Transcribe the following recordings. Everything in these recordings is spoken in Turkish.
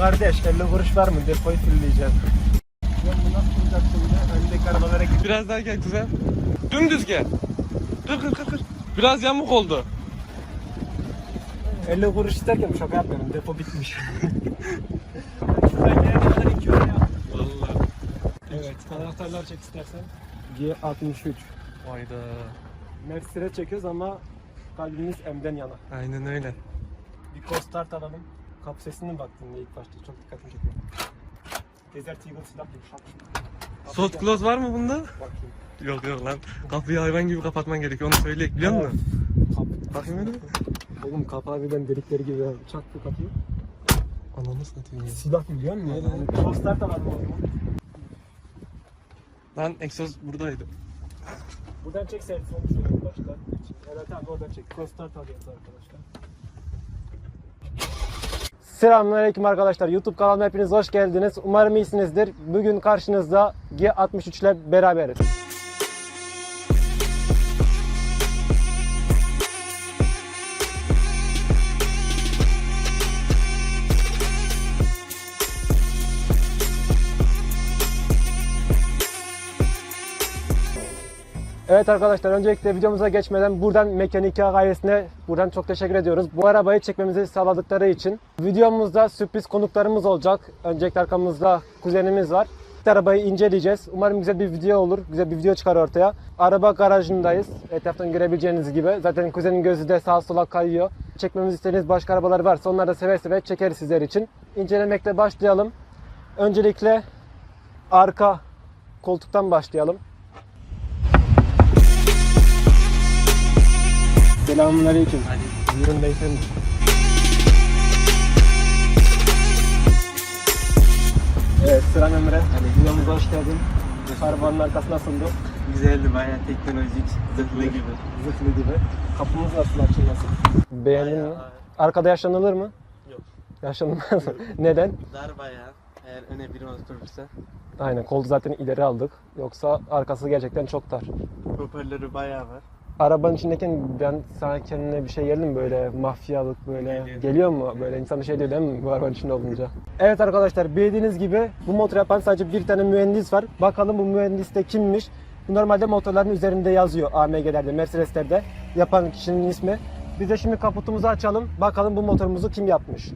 kardeş 50 kuruş var mı? Depoyu fulleyeceğim. Ben bu nasıl bulacak şimdi? Öndeki arabalara gidip Biraz daha gel kuzen. Dümdüz gel. Kır kır kır kır. Biraz yamuk oldu. 50 kuruş isterken şaka yapmıyorum. Depo bitmiş. Şuradan gelene kadar 2 euro yaptım. Vallahi. Evet. Anahtarlar çek istersen. G63. Hayda. Mercedes'e çekiyoruz ama kalbimiz M'den yana. Aynen öyle. Bir cold start alalım. Kapı sesine baktım da ilk başta. Çok dikkatimi çekiyor. Desert Eagle silah yumuşak. Soft close var mı bunda? Bakayım. Yok yok lan. Kapıyı hayvan gibi kapatman gerekiyor. Onu söyleyek biliyor musun? Kap- Bakayım öyle. Oğlum kapağı birden delikleri gibi çaktı kapıyı. Ananı satayım ya. Silah biliyor musun? Evet. Yani cold start alalım o zaman. Lan egzoz buradaydı. Buradan çek sen sonuç olarak başta. Evet abi oradan çek. Start alıyoruz arkadaşlar. Selamünaleyküm arkadaşlar. YouTube kanalıma hepiniz hoş geldiniz. Umarım iyisinizdir. Bugün karşınızda G63 ile beraberiz. Evet arkadaşlar öncelikle videomuza geçmeden buradan Mekanik ailesine buradan çok teşekkür ediyoruz. Bu arabayı çekmemizi sağladıkları için. Videomuzda sürpriz konuklarımız olacak. Öncelikle arkamızda kuzenimiz var. Arabayı inceleyeceğiz. Umarım güzel bir video olur. Güzel bir video çıkar ortaya. Araba garajındayız. Etraftan görebileceğiniz gibi. Zaten kuzenin gözü de sağa sola kayıyor. Çekmemizi istediğiniz başka arabalar varsa onları da seve seve çekeriz sizler için. İncelemekle başlayalım. Öncelikle arka koltuktan başlayalım. Selamünaleyküm. Buyurun beyefendi. Evet sıra Emre. Videomuza hoş geldin. Arabanın arkası nasıldı? Güzeldi bayağı teknolojik, zırhlı gibi. Zıtlı gibi. Kapımız nasıl açılması? Beğendin mi? Arkada yaşlanılır mı? Yok. Yaşlanılmaz mı? Neden? Dar bayağı. Eğer öne biri oturursa. Aynen kolu zaten ileri aldık. Yoksa arkası gerçekten çok dar. Hoparlörü bayağı var. Arabanın içindeyken ben sana kendine bir şey geldi mi böyle mafyalık böyle Geliyor. geliyor mu böyle insan bir şey diyor değil mi bu arabanın içinde olunca? Evet arkadaşlar bildiğiniz gibi bu motor yapan sadece bir tane mühendis var. Bakalım bu mühendis de kimmiş? Normalde motorların üzerinde yazıyor AMG'lerde, Mercedes'lerde yapan kişinin ismi. Biz de şimdi kaputumuzu açalım. Bakalım bu motorumuzu kim yapmış?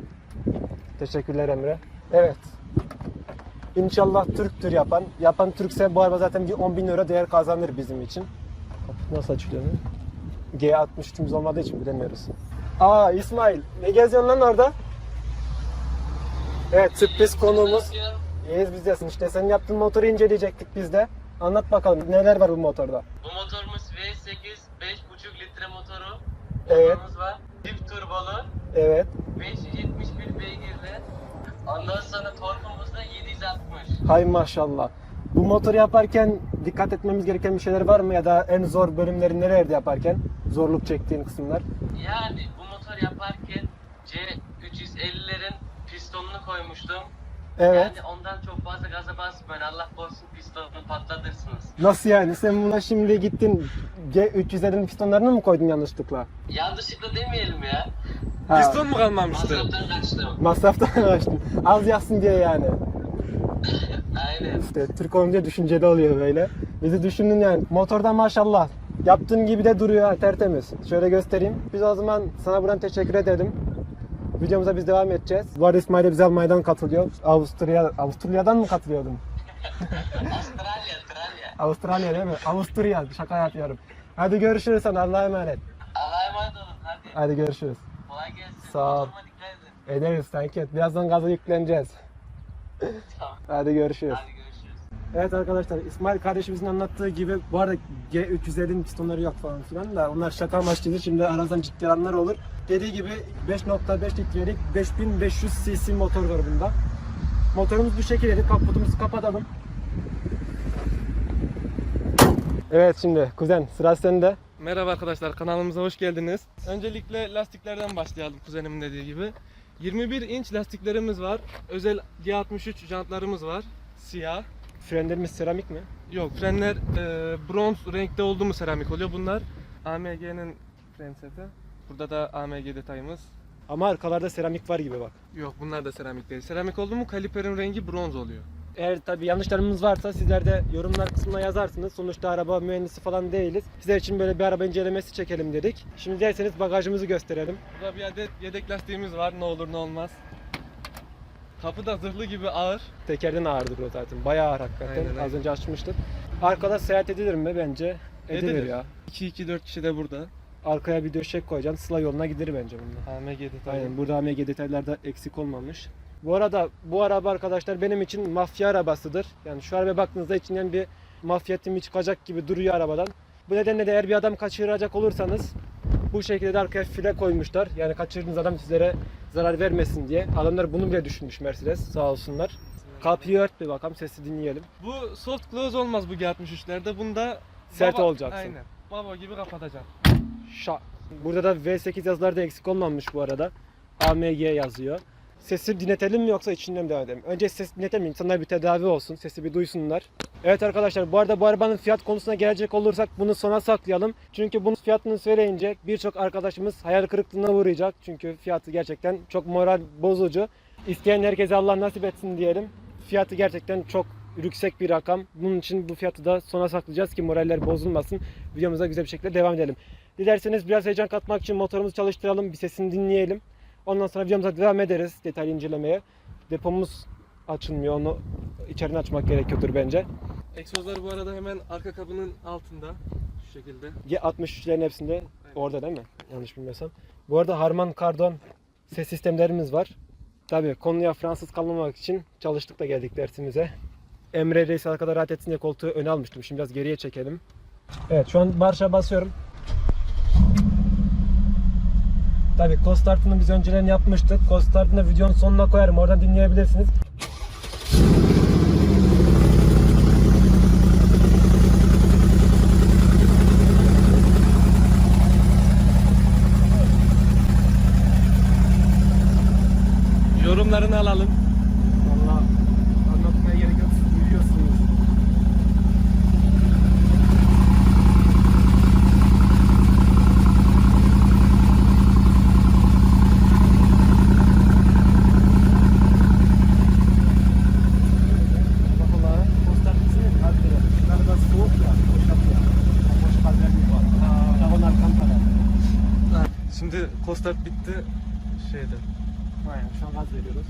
Teşekkürler Emre. Evet. İnşallah Türktür yapan. Yapan Türkse bu araba zaten bir 10 bin euro değer kazanır bizim için. Nasıl açılıyor? lan? G63'ümüz olmadığı için bilemiyoruz. Aa İsmail ne geziyorsun lan orada? Evet sürpriz konuğumuz. İyiyiz biz desin. İşte senin yaptığın motoru inceleyecektik biz de. Anlat bakalım neler var bu motorda? Bu motorumuz V8 5.5 litre motoru. Evet. Motorumuz var. Çift turbolu. Evet. 571 beygirli. Ondan sonra torkumuz da 760. Hay maşallah. Bu motoru yaparken dikkat etmemiz gereken bir şeyler var mı ya da en zor bölümleri nerelerde yaparken? Zorluk çektiğin kısımlar. Yani bu motor yaparken C350'lerin pistonunu koymuştum. Evet. Yani ondan çok fazla gaza basmayın. Allah korusun pistonunu patlatırsınız. Nasıl yani? Sen buna şimdi gittin G350'nin pistonlarını mı koydun yanlışlıkla? Yanlışlıkla demeyelim ya. Ha, Piston mu kalmamıştı? Masraftan kaçtım. Masraftan kaçtın. Az yazsın diye yani. Aynen. İşte Türk olunca düşünceli oluyor böyle. Bizi düşündün yani. Motorda maşallah. Yaptığın gibi de duruyor tertemiz. Şöyle göstereyim. Biz o zaman sana buradan teşekkür edelim. Videomuza biz devam edeceğiz. Bu arada İsmail de bize Almanya'dan katılıyor. Avusturya, Avusturya'dan mı katılıyordun? Avustralya, Avustralya. Avustralya değil mi? Avusturya. Şaka yapıyorum. Hadi görüşürüz sana. Allah'a emanet. Allah'a emanet olun. Hadi. Hadi görüşürüz. Kolay gelsin. Sağ ol. Ederiz sanki. Birazdan gaza yükleneceğiz. Tamam. Hadi görüşürüz. Hadi görüşürüz. Evet arkadaşlar İsmail kardeşimizin anlattığı gibi bu arada G350'nin pistonları yok falan filan da onlar şaka amaçlıydı. Şimdi aranızdan ciddi alanlar olur. Dediği gibi 5.5 litrelik 5500 cc motor var bunda. Motorumuz bu şekilde. Kaputumuzu kapatalım. Evet şimdi kuzen sıra sende. Merhaba arkadaşlar kanalımıza hoş geldiniz. Öncelikle lastiklerden başlayalım kuzenimin dediği gibi. 21 inç lastiklerimiz var. Özel G63 jantlarımız var. Siyah. Frenlerimiz seramik mi? Yok frenler e, bronz renkte oldu mu seramik oluyor. Bunlar AMG'nin fren seti. Burada da AMG detayımız. Ama arkalarda seramik var gibi bak. Yok bunlar da seramik değil. Seramik oldu mu kaliperin rengi bronz oluyor. Eğer tabii yanlışlarımız varsa sizler de yorumlar kısmına yazarsınız. Sonuçta araba mühendisi falan değiliz. Sizler için böyle bir araba incelemesi çekelim dedik. Şimdi derseniz bagajımızı gösterelim. Burada bir adet yedek lastiğimiz var ne olur ne olmaz. Kapı da zırhlı gibi ağır. Tekerden ağırdır o zaten. Bayağı ağır hakikaten. Aynen, Az aynen. önce açmıştık. Arkada seyahat edilir mi? Bence edilir, Edilir. ya. 2-2-4 kişi de burada. Arkaya bir döşek koyacaksın. Sıla yoluna gider bence bunlar. AMG'de tabii. Aynen burada AMG detaylarda eksik olmamış. Bu arada bu araba arkadaşlar benim için mafya arabasıdır. Yani şu arabaya baktığınızda içinden bir mafya timi çıkacak gibi duruyor arabadan. Bu nedenle de eğer bir adam kaçıracak olursanız bu şekilde de arkaya file koymuşlar. Yani kaçırdığınız adam sizlere zarar vermesin diye. Adamlar bunu bile düşünmüş Mercedes sağ olsunlar. Kapıyı ört bir bakalım sesi dinleyelim. Bu soft close olmaz bu G63'lerde. Bunda Sert baba- olacaksın. Aynen. Baba gibi kapatacaksın. Şa. Burada da V8 yazıları da eksik olmamış bu arada. AMG yazıyor. Sesi dinletelim mi yoksa içinden mi devam edelim? Önce ses dinletelim. İnsanlar bir tedavi olsun. Sesi bir duysunlar. Evet arkadaşlar bu arada bu arabanın fiyat konusuna gelecek olursak bunu sona saklayalım. Çünkü bunun fiyatını söyleyince birçok arkadaşımız hayal kırıklığına uğrayacak. Çünkü fiyatı gerçekten çok moral bozucu. İsteyen herkese Allah nasip etsin diyelim. Fiyatı gerçekten çok yüksek bir rakam. Bunun için bu fiyatı da sona saklayacağız ki moraller bozulmasın. Videomuza güzel bir şekilde devam edelim. Dilerseniz biraz heyecan katmak için motorumuzu çalıştıralım, bir sesini dinleyelim. Ondan sonra videomuza devam ederiz detaylı incelemeye. Depomuz açılmıyor, onu içeriden açmak gerekiyordur bence. Egzozlar bu arada hemen arka kabının altında. Şu şekilde. G63'lerin hepsinde orada değil mi? Yanlış bilmiyorsam. Bu arada Harman Kardon ses sistemlerimiz var. Tabii konuya Fransız kalmamak için çalıştık da geldik dersimize. Emre Reis arkada rahat etsin diye koltuğu öne almıştım. Şimdi biraz geriye çekelim. Evet şu an marşa basıyorum. Tabii startını biz önceden yapmıştık. Da videonun sonuna koyarım. Oradan dinleyebilirsiniz. Yorumlarını alalım. Valla anlatmaya gerek yok. Siz duyuyorsunuz. Valla poster kısmı harbiden. Şunlar da soğuk ya. Boşalt ya. Boş kalbim var. Tavan arkam kadar. Şimdi Costart bitti. Şeyde. Aynen şu an gaz veriyoruz.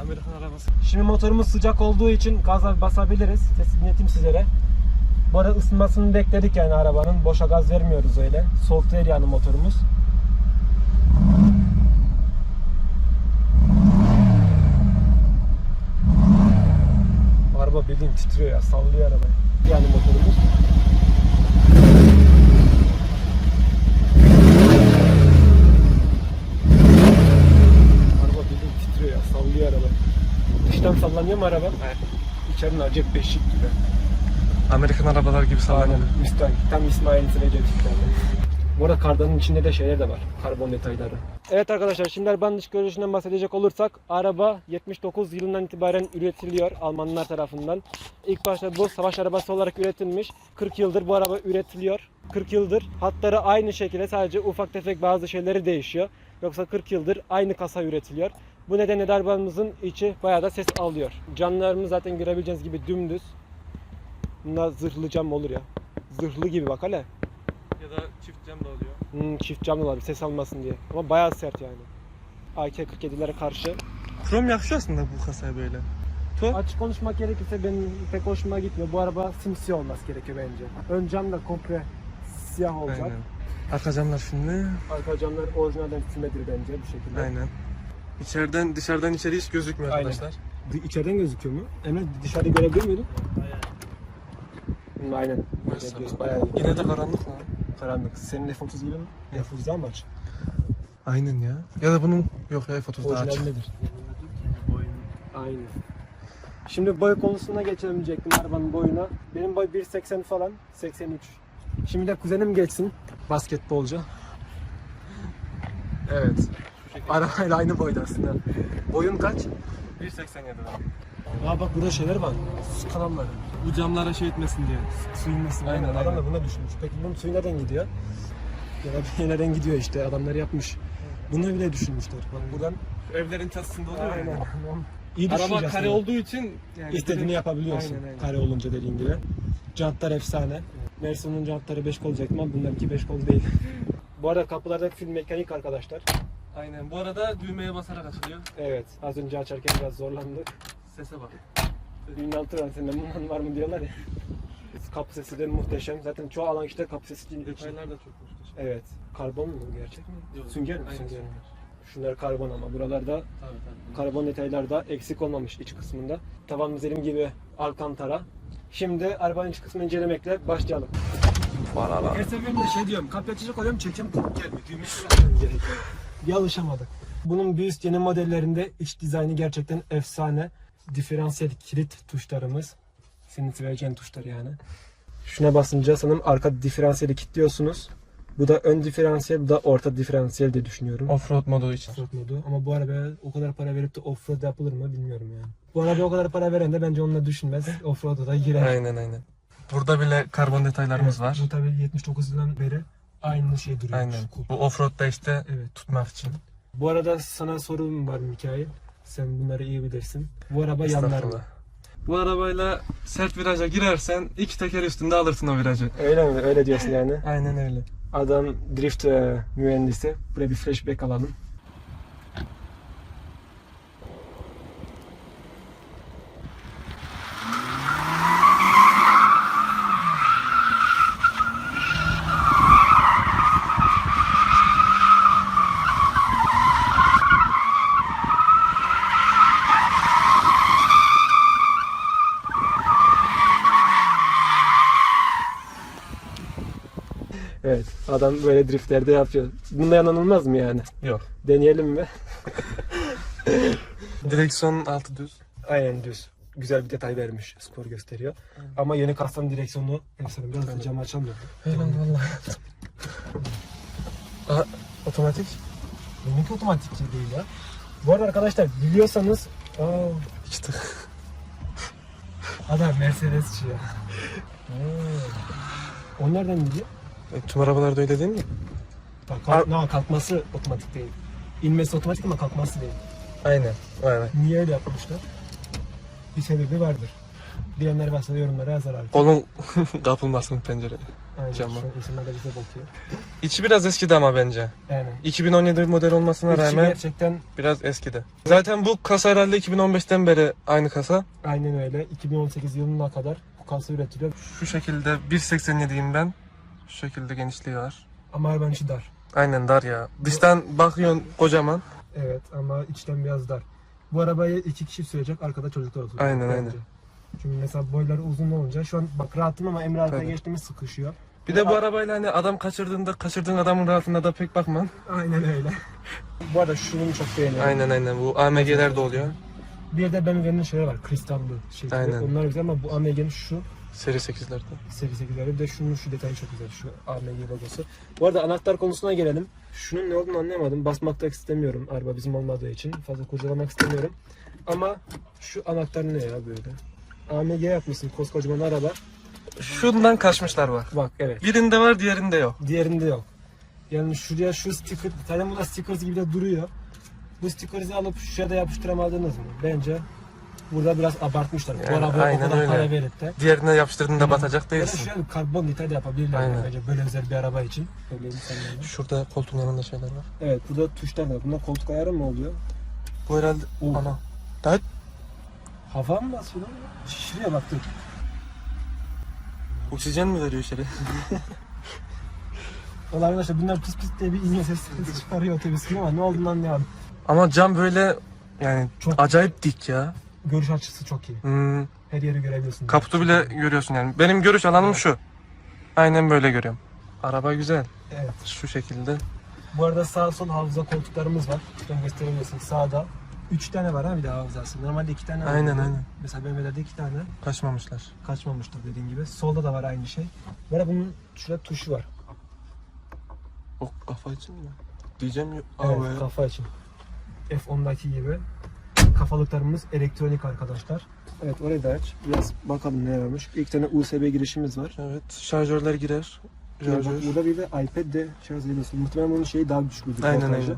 Amerikan arabası. Şimdi motorumuz sıcak olduğu için gaza basabiliriz. Dinleteyim sizlere. Bu arada ısınmasını bekledik yani arabanın. Boşa gaz vermiyoruz öyle. Soğuk değil yani motorumuz. Araba bildiğin titriyor ya. Sallıyor arabayı. Yani motorumuz. Araba bildiğin titriyor ya. Sallıyor arabayı. Dıştan sallanıyor mu araba? Evet. İçeriden acayip beşik gibi. Amerikan arabalar gibi sallanıyor. Müstahak. Tam İsmail'in tiplerden. Bu arada kardanın içinde de şeyler de var. Karbon detayları. Evet arkadaşlar şimdi arabanın dış görünüşünden bahsedecek olursak araba 79 yılından itibaren üretiliyor Almanlar tarafından. İlk başta bu savaş arabası olarak üretilmiş. 40 yıldır bu araba üretiliyor. 40 yıldır hatları aynı şekilde sadece ufak tefek bazı şeyleri değişiyor. Yoksa 40 yıldır aynı kasa üretiliyor. Bu nedenle de arabamızın içi bayağı da ses alıyor. Camlarımız zaten görebileceğiniz gibi dümdüz. Bunlar zırhlı cam olur ya. Zırhlı gibi bak hele. Ya da çift cam da oluyor. Hmm, çift camlı var ses almasın diye. Ama bayağı sert yani. AK-47'lere karşı. Krom yakışıyor aslında bu kasaya böyle. Tu? Açık konuşmak gerekirse benim pek hoşuma gitmiyor. Bu araba simsiyah olması gerekiyor bence. Ön cam da komple siyah olacak. Aynen. Arka camlar şimdi. Arka camlar orijinalden fümedir bence bu şekilde. Aynen. İçeriden dışarıdan içeri hiç gözükmüyor Aynen. arkadaşlar. Di- İçeriden gözüküyor mu? Emre dışarıda görebiliyor muydun? Hmm, aynen. Görebiliyoruz, Bayağı iyi. Yine de karanlık lan. karanlık. Senin F30 gibi mi? F30 daha mı aç? Aynen ya. Ya da bunun yok ya F30 daha açık. Orijinal nedir? Aynen. Şimdi boy konusuna geçelim diyecektim arabanın boyuna. Benim boy 1.80 falan, 83. Şimdi de kuzenim geçsin. Basketbolcu. Evet. Arabayla aynı boyda aslında. Boyun kaç? 1.87 lira. Aa bak burada şeyler var. Su kanalları. Bu camlara şey etmesin diye. Su inmesin. Aynen, Aynen, Adam da buna düşünmüş. Peki bunun suyu nereden gidiyor? Ya da bir yerlerden gidiyor işte. Adamlar yapmış. Bunu bile düşünmüşler. Bak buradan Evlerin çatısında oluyor Aynen. ya. İyi Araba kare yani. olduğu için yani İstediğini direkt- yapabiliyorsun. Aynen, aynen. Kare olunca dediğin gibi. Jantlar efsane. Mercedes jantları 5 kol olacak ama bunlarınki 5 kol değil. Bu arada kapılarda full mekanik arkadaşlar. Aynen. Bu arada düğmeye basarak açılıyor. Evet. Az önce açarken biraz zorlandık. Sese bak. Düğün altı var sende bundan var mı diyorlar ya. Kapı sesi de muhteşem. Zaten çoğu alan işte kapı sesi değil. Detaylar da çok muhteşem. Evet. Karbon mu gerçek mi? Yok, Sünger mi? aynen, Sünger. sünger. Şunlar karbon ama buralarda Tabii tabii. karbon detaylarda eksik olmamış iç kısmında. Tavanımız elim gibi Alcantara. Şimdi arabanın iç kısmını incelemekle başlayalım. Paralar. Her seferinde şey diyorum, kapı açacak oluyorum çekim gelmiyor. Düğmesi gerekiyor. Bir alışamadık. Bunun bir üst yeni modellerinde iç dizaynı gerçekten efsane. Diferansiyel kilit tuşlarımız. Senin vereceğin tuşlar yani. Şuna basınca sanırım arka diferansiyeli kilitliyorsunuz. Bu da ön diferansiyel, bu da orta diferansiyel diye düşünüyorum. Offroad modu için. Offroad modu. Ama bu arabaya o kadar para verip de offroad yapılır mı bilmiyorum yani. Bu arabaya o kadar para veren de bence onunla düşünmez. Offroad'a da girer. Aynen aynen. Burada bile karbon detaylarımız var. Bu tabii 79 yıldan beri aynı şey duruyor. Aynen. Bu offroad'da işte Evet. tutmak için. Bu arada sana sorum var Mikail. Sen bunları iyi bilirsin. Bu araba yanlar mı? Bu arabayla sert viraja girersen iki teker üstünde alırsın o virajı. Öyle mi? Öyle diyorsun yani. Aynen öyle. Adam drift e, mühendisi. Buraya bir flashback alalım. Evet. Adam böyle driftlerde yapıyor. Bunda yanılmaz mı yani? Yok. Deneyelim mi? Direksiyon altı düz. Aynen düz. Güzel bir detay vermiş. Spor gösteriyor. Ama yeni kastan direksiyonu efsane. Biraz da camı açalım da. Aynen vallahi. Aa, otomatik. Benimki otomatik değil ya. Bu arada arkadaşlar biliyorsanız aa, İşte. adam Mercedesçi ya. O nereden gidiyor? E, Tüm arabalarda öyle değil mi? Bak kalk, no, kalkması otomatik değil. İnmesi otomatik ama kalkması değil. Aynen. Aynen. Niye öyle yapmışlar? Bir sebebi vardır. Bilenler varsa yorumlara yazar artık. Kolun kapılmasın pencereye. Aynen. camı. Şu an insanlar da bize bakıyor. İçi biraz eskidi ama bence. Aynen. 2017 model olmasına İçi rağmen gerçekten biraz eskidi. Zaten bu kasa herhalde 2015'ten beri aynı kasa. aynen öyle. 2018 yılına kadar bu kasa üretiliyor. Şu şekilde 1.87'yim ben. Şu şekilde genişliği var. Ama arabanın içi dar. Aynen dar ya. Dıştan bakıyorsun kocaman. Evet ama içten biraz dar. Bu arabayı iki kişi sürecek, arkada çocuklar oturuyor. Aynen, aynen. Çünkü mesela boyları uzun olunca şu an bak rahatım ama Emre arkaya Tabii. geçtiğimiz sıkışıyor. Bir de bu arabayla hani adam kaçırdığında kaçırdığın adamın rahatına da pek bakman. Aynen öyle. bu arada şunu çok beğeniyorum. Aynen aynen bu AMG'lerde oluyor. Bir de BMW'nin şeyi var, kristallı şekli. Aynen. Onlar güzel ama bu AMG'nin şu Seri 8'lerde. seri 8'leri bir de şunun şu detayı çok güzel. Şu AMG logosu. Bu arada anahtar konusuna gelelim. Şunun ne olduğunu anlayamadım. Basmak da istemiyorum araba bizim olmadığı için. Fazla kurcalamak istemiyorum. Ama şu anahtar ne ya böyle? AMG yapmışsın koskocaman araba. Şundan kaçmışlar bak. Bak evet. Birinde var diğerinde yok. Diğerinde yok. Yani şuraya şu sticker, zaten bu da stickers gibi de duruyor. Bu stickers'ı alıp şuraya da yapıştıramadınız mı? Bence burada biraz abartmışlar. bu Yani arabaya o kadar öyle. para verip de. Diğerine yapıştırdığında batacak Ya da değilsin. şöyle bir karbon detay da yapabilirler Aynen. bence böyle özel bir araba için. Şurada koltuğun yanında şeyler var. Evet burada tuşlar da var. Bunda koltuk ayarı mı oluyor? Bu herhalde Oo. ana. Daha Hava mı basıyor lan? Şişiriyor bak dur. oksijen mi veriyor içeri? Valla arkadaşlar bunlar pis pis diye bir inme sesi çıkarıyor otobüs gibi ama ne olduğunu anlayamadım. Ama cam böyle yani Çok- acayip dik ya. Görüş açısı çok iyi. Hmm, Her yeri görebiliyorsun. kaputu bile görüyorsun yani. Benim görüş alanım şu. Aynen böyle görüyorum. Araba güzel. Evet. Şu şekilde. Bu arada sağ sol hafıza koltuklarımız var. Şuradan gösterebilirsin. Sağda 3 tane var ha bir de hafızası. Normalde 2 tane var. Aynen, aynen. Mesela BMW'de 2 tane. Kaçmamışlar. Kaçmamıştır dediğin gibi. Solda da var aynı şey. Arada bunun şurada tuşu var. O kafa için mi? Diyeceğim yok. Evet, böyle. kafa için. F10'daki gibi. Kafalıklarımız elektronik arkadaşlar. Evet orayı da aç. Biraz bakalım ne varmış. İlk tane USB girişimiz var. Evet şarjörler girer. Ya bak, burada bir de iPad de şarj ediyorsun. Muhtemelen bunun şeyi daha güçlüdür. Aynen aynen.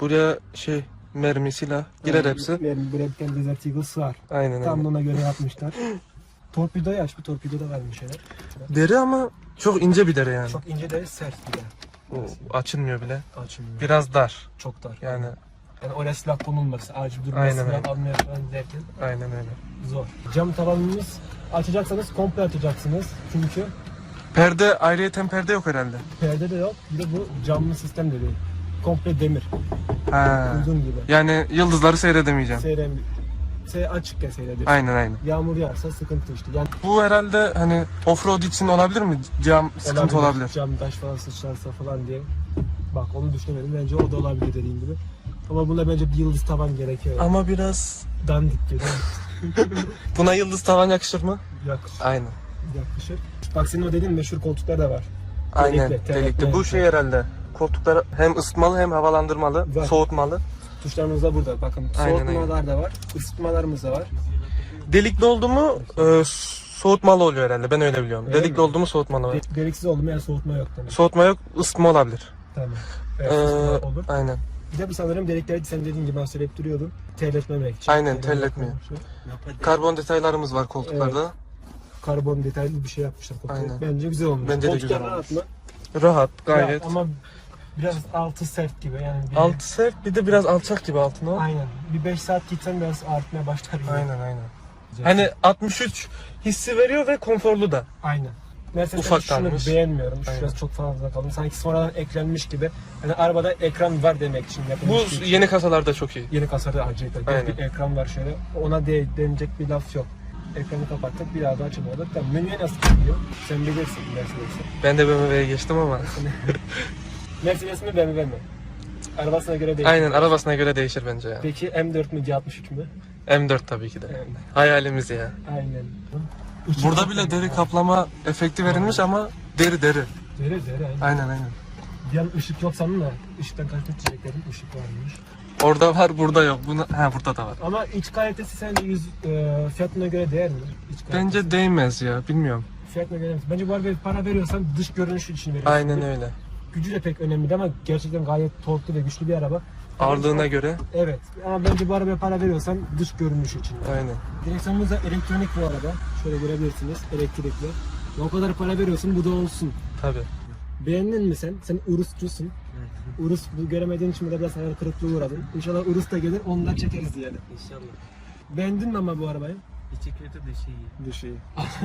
Buraya şey mermi silah girer Yani hepsi. Bir tane Desert Eagle sığar. Aynen Tam aynen. ona göre yapmışlar. Torpidoyu aç bir torpido da bir şeyler. Deri ama çok ince bir deri yani. Çok ince de sert bir de. O açılmıyor bile. Açılmıyor. Biraz dar. Çok dar. Yani Yani oraya silah konulması, acil durumda Aynen, silah aynen. almaya falan derken aynen öyle. zor. Cam tavanımız açacaksanız komple açacaksınız. Çünkü Perde ayrıyeten perde yok herhalde. perde de yok. Bir de bu camlı sistem de değil. Komple demir. Ha. Uzun gibi. Yani yıldızları seyredemeyeceğim. Seyren, sey açık ya seyredir. Aynen aynen. Yağmur yağarsa sıkıntı işte. Yani Bu herhalde hani offroad için olabilir mi? Cam sıkıntı olabilir. Cam taş falan sıçrarsa falan diye. Bak onu düşünemedim. Bence o da olabilir dediğin gibi. Ama buna bence bir yıldız tavan gerekiyor. Ama biraz Dandik gibi. buna yıldız tavan yakışır mı? Yakışır. Aynen. Yakışır. Bak senin o dediğin meşhur koltuklar da var. Aynen. Delikli, Delikli. Bu şey herhalde. Koltuklar hem ısıtmalı hem havalandırmalı, Var. soğutmalı. Tuşlarımız da burada. Bakın Aynen, soğutmalar da var. Isıtmalarımız da var. Delikli oldu mu e, soğutmalı oluyor herhalde. Ben öyle biliyorum. Öyle Delikli mi? oldu mu soğutmalı var. De- deliksiz oldu mu yani soğutma yok demek. Soğutma yok, ısıtma olabilir. Tamam. Evet, Ee, ısıtma olur. aynen. Bir de bu sanırım delikleri sen dediğin gibi ben söyleyip duruyordum. Terletmemek için. Aynen, terletmiyor. Karbon detaylarımız var koltuklarda. Karbon detaylı bir şey yapmışlar koltuğa. Aynen. Bence güzel olmuş. Bence de güzel rahat olmuş. mı? Rahat, gayet. Rahat ama biraz altı sert gibi yani. Bir, Altı sert bir de biraz alçak gibi altına. Aynen. Bir 5 saat gitsen biraz artmaya başlar gibi. Aynen aynen. Hani 63 hissi veriyor ve konforlu da. Aynen. Mesela şunu beğenmiyorum. Aynen. Şurası çok fazla kalmış. Sanki sonradan eklenmiş gibi. Hani arabada ekran var demek için Bu yapılmış. bir şey. yeni kasalarda çok iyi. Yeni kasada acayip. Aynen. Bir ekran var şöyle. Ona de, denecek bir laf yok. Ekranı kapattık bir daha da açılmadı. Tamam menüye nasıl gidiyor? Sen bilirsin Mercedes'i. Ben de BMW'ye geçtim ama. Mercedes mi BMW mi? Arabasına göre değişir. Aynen arabasına göre değişir bence ya. Peki M4 mü G63 mü? M4 tabii ki de. Yani, Hayalimiz ya. aynen. Burada bile deri kaplama efekti verilmiş ama deri deri. Deri deri aynen. Aynen aynen. An ışık yok sandım da ışıktan kalite çiçeklerin ışık varmış. Orada var burada yok. Buna, ha burada da var. Ama iç kalitesi sence yüz, e, fiyatına göre değer mi? İç kalitesi. Bence değmez ya bilmiyorum. fiyatına göre değmez. Bence bu arabaya para veriyorsan dış görünüşü için veriyorsun. Aynen öyle. Gücü de pek önemli değil ama gerçekten gayet torklu ve güçlü bir araba. Ağırlığına göre. Evet ama bence bu arabaya para veriyorsan dış görünüş için. Aynen. Direksiyonumuz da elektronik bu araba. Şöyle görebilirsiniz elektrikli. O kadar para veriyorsun bu da olsun. Tabii. Beğendin mi sen? Sen Urusçusun. Urus bu göremediğin için burada biraz hayal kırıklığı uğradın. İnşallah Urus da gelir onu da çekeriz diyelim. İnşallah. Beğendin mi ama bu arabayı? İçi kötü dışı iyi. Dışı.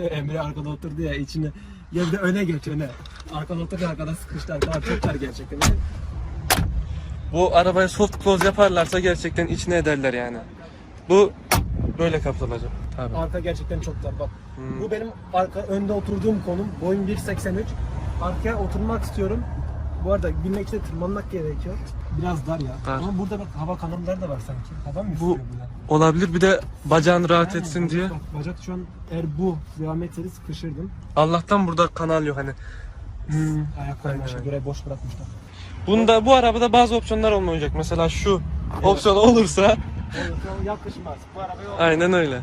Emre arkada oturdu ya içine. Ya bir de öne geç öne. Arkada oturdu arkada sıkıştı arkada çok dar gerçekten. Bu arabaya soft close yaparlarsa gerçekten içine ederler yani. Bu böyle kapatılacak. Tabii. Arka gerçekten çok dar bak. Hmm. Bu benim arka önde oturduğum konum. Boyum 1.83. Arkaya oturmak istiyorum. Bu arada binmek için tırmanmak gerekiyor. Biraz dar ya. Dar. Ama burada bak hava kanalları da var sanki. Hava mı Bu- istiyor bunlar? Olabilir bir de bacağın rahat Aynen, etsin bacak- diye. Bak, bacak şu an eğer bu devam etseydi sıkışırdım. Allah'tan burada kanal yok hani. Aşağı aynen. buraya boş bırakmışlar. Bunda bu arabada bazı opsiyonlar olmayacak. Mesela şu opsiyon olursa yakışmaz. Bu arabaya aynen öyle.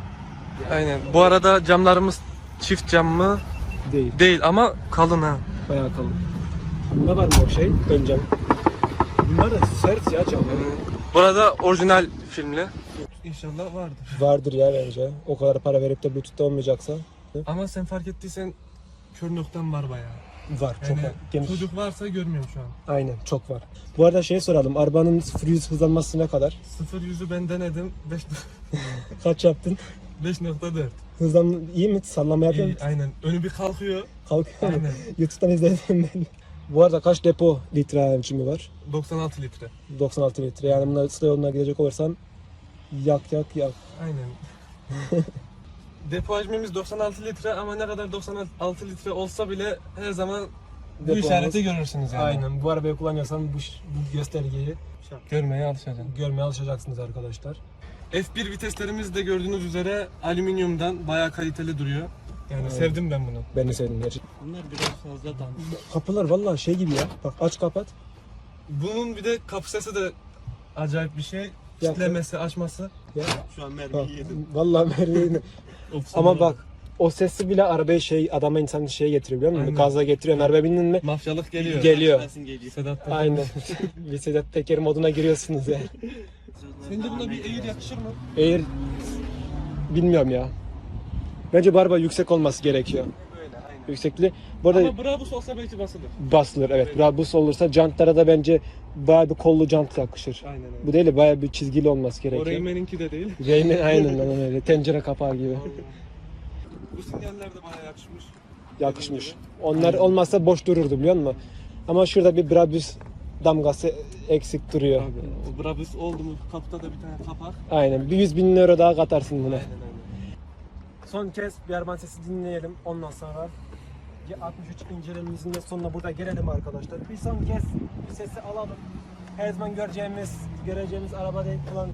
Aynen. Bu arada camlarımız çift cam mı? değil. Değil ama kalın ha. Bayağı kalın. Bunda var mı o şey? Ön cam. Bunlar da sert ya camlar. Burada orijinal filmli. İnşallah vardır. Vardır ya bence. O kadar para verip de Bluetooth'ta olmayacaksa. Ama sen fark ettiysen kör noktan var bayağı. Var. Çok Yani var. Geniş. çocuk varsa görmüyorum şu an. Aynen çok var. Bu arada şey soralım. Arabanın 0-100 hızlanması ne kadar? 0 yüzü ben denedim. 5 Kaç yaptın? 5.4. Hızlan iyi mi? Sallama yapıyor İyi, musun? aynen. Önü bir kalkıyor. Kalkıyor mu? Aynen. YouTube'dan izledim ben. Bu arada kaç depo litre ölçümü var? 96 litre. 96 litre. Yani bunlar ıslah yoluna gidecek olursan yak yak yak. Aynen. Depo hacmimiz 96 litre ama ne kadar 96 litre olsa bile her zaman bu Depomuz- işareti görürsünüz yani. Aynen. Bu arabayı kullanıyorsan bu, ş- bu göstergeyi Görmeye alışacaksın. görmeye alışacaksınız arkadaşlar. F1 viteslerimiz de gördüğünüz üzere alüminyumdan bayağı kaliteli duruyor. Yani Evet. sevdim ben bunu. Ben de sevdim gerçekten. Bunlar biraz fazla dandik. Kapılar vallahi şey gibi ya. Bak aç kapat. Bunun bir de kapı sesi de acayip bir şey. Kitlemesi, açması. Ya. Şu an mermiyi yedim. Vallahi mermiyi Of, Ama bak o sesi bile arabaya şey adama insanı şeye getiriyor biliyor musun? Aynen. Gaza getiriyor. Araba bindin mi? Mafyalık geliyor. Geliyor. Sensin geliyor. Sedat da- Aynen. bir Sedat Peker moduna giriyorsunuz ya. Sence buna bir Air yakışır mı? Eğer bilmiyorum ya. Bence bu araba yüksek olması gerekiyor. Aynen. Yüksekliği. Bu arada Ama Brabus olsa belki basılır. basılır evet. Brabus olursa jantlara da bence bayağı bir kollu jant yakışır. Aynen öyle. Bu değil de bayağı bir çizgili olması O gerekiyor. Rayman'inki de değil. Rayman aynen lan öyle. Tencere kapağı gibi. Bu sinyaller de bayağı yakışmış. Yakışmış. Onlar olmazsa boş dururdu biliyor musun? Ama şurada bir Brabus damgası eksik duruyor. Abi, o Brabus oldu mu kapıda da bir tane kapak. Aynen. Bir 100 bin euro daha katarsın buna. Aynen aynen. Son kez bir arabanın sesi dinleyelim. Ondan sonra 63 incelememizin de sonuna burada gelelim arkadaşlar. Bir son kez bir sesi alalım. Her zaman göreceğimiz, göreceğimiz araba değil falan.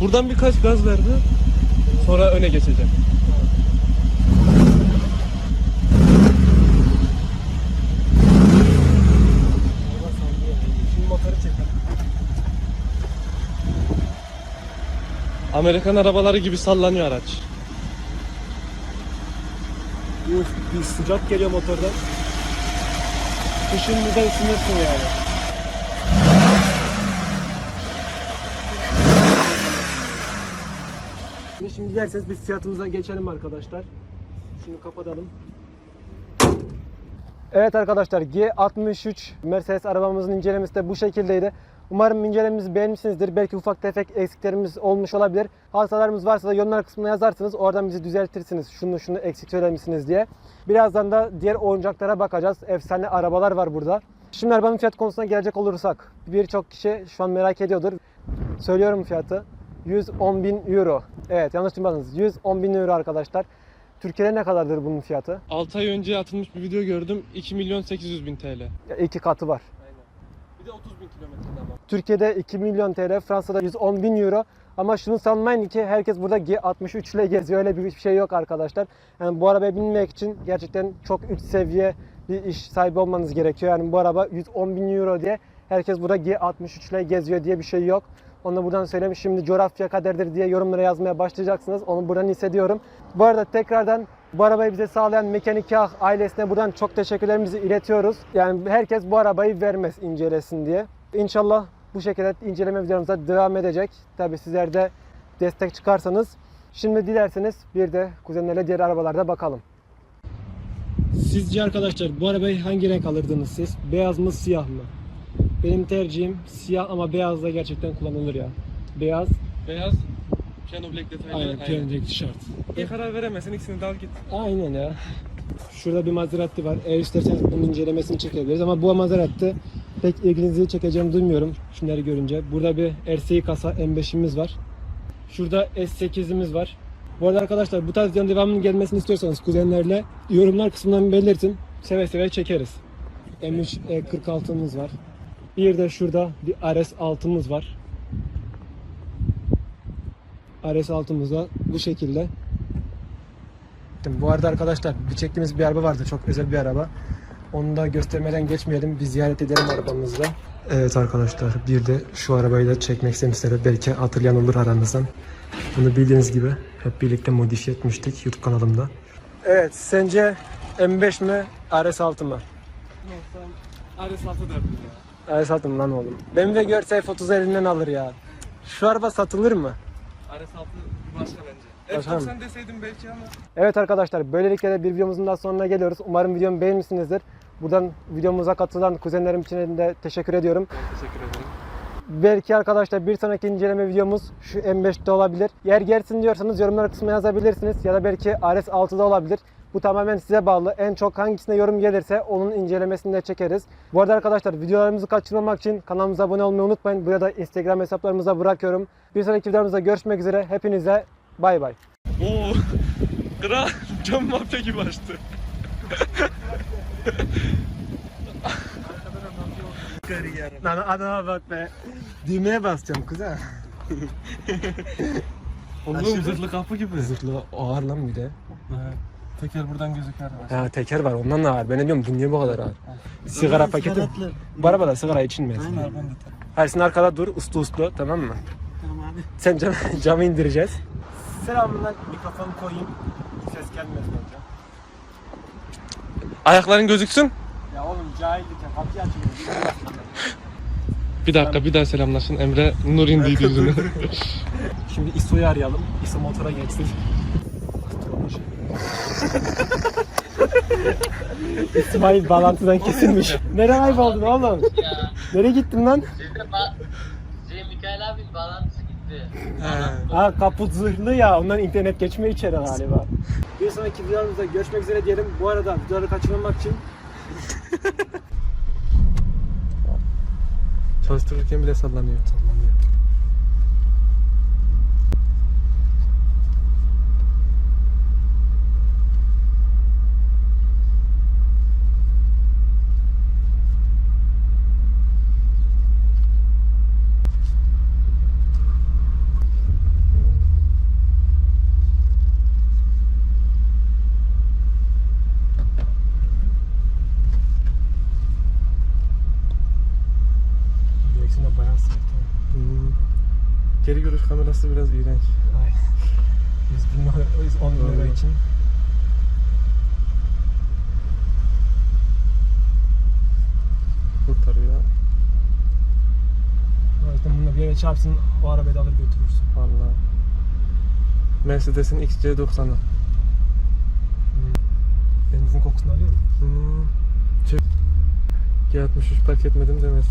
Buradan birkaç gaz verdi. Sonra öne geçeceğim. Amerikan arabaları gibi sallanıyor araç. Uf, bir sıcak geliyor motordan. Kışın burada ısınırsın yani. Şimdi, şimdi derseniz biz fiyatımıza geçelim arkadaşlar. Şunu kapatalım. Evet arkadaşlar G63 Mercedes arabamızın incelemesi de bu şekildeydi. Umarım incelememizi beğenmişsinizdir. Belki ufak tefek eksiklerimiz olmuş olabilir. Hatalarımız varsa da yorumlar kısmına yazarsınız. Oradan bizi düzeltirsiniz. Şunu şunu eksik söylemişsiniz diye. Birazdan da diğer oyuncaklara bakacağız. Efsane arabalar var burada. Şimdi arabanın fiyat konusuna gelecek olursak. Birçok kişi şu an merak ediyordur. Söylüyorum fiyatı. 110 bin euro. Evet yanlış duymadınız. 110 bin euro arkadaşlar. Türkiye'de ne kadardır bunun fiyatı? 6 ay önce atılmış bir video gördüm. 2 milyon 800 bin TL. Ya iki katı var. Aynen. Bir de 30 bin kilometrede ama. Türkiye'de 2 milyon TL, Fransa'da 110 bin euro. Ama şunu sanmayın ki herkes burada G63 ile geziyor. Öyle bir şey yok arkadaşlar. Yani bu arabaya binmek için gerçekten çok üst seviye bir iş sahibi olmanız gerekiyor. Yani bu araba 110 bin euro diye herkes burada G63 ile geziyor diye bir şey yok. Onu da buradan söyleyeyim. Şimdi coğrafya kaderdir diye yorumlara yazmaya başlayacaksınız. Onu buradan hissediyorum. Bu arada tekrardan bu arabayı bize sağlayan Mekanik Yağ ailesine buradan çok teşekkürlerimizi iletiyoruz. Yani herkes bu arabayı vermez incelesin diye. İnşallah bu şekilde inceleme videolarımıza devam edecek. Tabi sizler de destek çıkarsanız. Şimdi dilerseniz bir de kuzenlerle diğer arabalarda bakalım. Sizce arkadaşlar bu arabayı hangi renk alırdınız siz? Beyaz mı siyah mı? Benim tercihim siyah ama beyaz da gerçekten kullanılır ya. Beyaz, Beyaz. Piano black detaylı. aynen piyon renk tişört. Bir karar veremezsin ikisini de al git. Aynen ya. Şurada bir Maserati var. Eğer isterseniz bunun incelemesini çekebiliriz ama bu Maserati pek ilginizi çekeceğimi duymuyorum şunları görünce. Burada bir RSI kasa M5'imiz var. Şurada S8'imiz var. Bu arada arkadaşlar bu tarz videonun devamının gelmesini istiyorsanız kuzenlerle yorumlar kısmından belirtin. Seve seve çekeriz. M3 E46'mız var. Bir de şurada bir RS6'mız var. RS6'mız da bu şekilde. Bu arada arkadaşlar bir çektiğimiz bir araba vardı. Çok özel bir araba. Onu da göstermeden geçmeyelim. Bir ziyaret edelim arabamızda. Evet arkadaşlar bir de şu arabayı da çekmek istemişler. Belki hatırlayan olur aranızdan. Bunu bildiğiniz gibi hep birlikte modifiye etmiştik YouTube kanalımda. Evet sence M5 mi RS6 mı? Olsam RS6 derdim ya. RS6 mı lan oğlum? BMW görse F30 elinden alır ya. Şu araba satılır mı? RS6 başka bence. Başka mı? F90 deseydim belki ama. Evet arkadaşlar böylelikle de bir videomuzun daha sonuna geliyoruz. Umarım videomu beğenmişsinizdir. Buradan videomuza katılan kuzenlerim için de teşekkür ediyorum. Ben teşekkür ederim. Belki arkadaşlar bir sonraki inceleme videomuz şu M5'te olabilir. Eğer gelsin diyorsanız yorumlar kısmına yazabilirsiniz. Ya da belki RS6'da olabilir. Bu tamamen size bağlı. En çok hangisine yorum gelirse onun incelemesini de çekeriz. Bu arada arkadaşlar videolarımızı kaçırmamak için kanalımıza abone olmayı unutmayın. Buraya da Instagram hesaplarımıza bırakıyorum. Bir sonraki videomuzda görüşmek üzere. Hepinize bay bay. Oo. Kral cam mafya gibi açtı. Lan adama bak be. Düğmeye basacağım kuzen. Oğlum zırhlı kapı gibi. Zırhlı ağır lan bir de. Teker buradan gözüker. Ha teker var ondan da ağır. Ben ne diyorum bu niye bu kadar ağır? Sigara paketi. Kanatlı. Bu arabada sigara içilmez. Aynen. Ersin arkada dur uslu uslu tamam mı? Tamam abi. Sen cam, camı indireceğiz. Selamlar mikrofonu koyayım. Ses gelmez bence. Ayakların gözüksün. Ya oğlum cahillik ya kapıyı açmıyor. Bir dakika bir daha selamlaşın. Emre nur indiydi yüzüne. Şimdi İso'yu arayalım. İso motora geçsin. İsmail bağlantıdan kesilmiş. Nereye kayboldun oğlum? Ya Nereye gittin lan? sizde ba şey Mikail abinin bağlantısı gitti. Ha kaput zırhlı ya ondan internet geçmiyor içeri galiba. Bir sonraki videomuzda görüşmek üzere diyelim. Bu arada videoları kaçırmamak için Çalıştırırken bile sallanıyor. sallanıyor. Direksiyon da bayağı sert. Hmm. Geri kamerası biraz iğrenç. Ay. 100 bin euro, 10 bin Vallahi. için. Kurtarıyor. Zaten bununla bir yere çarpsın o arabayı da alır götürürsün. Vallahi. Mercedes'in XC90'ı. Benzin kokusunu alıyor mu? Hmm. G63 park etmedim demez.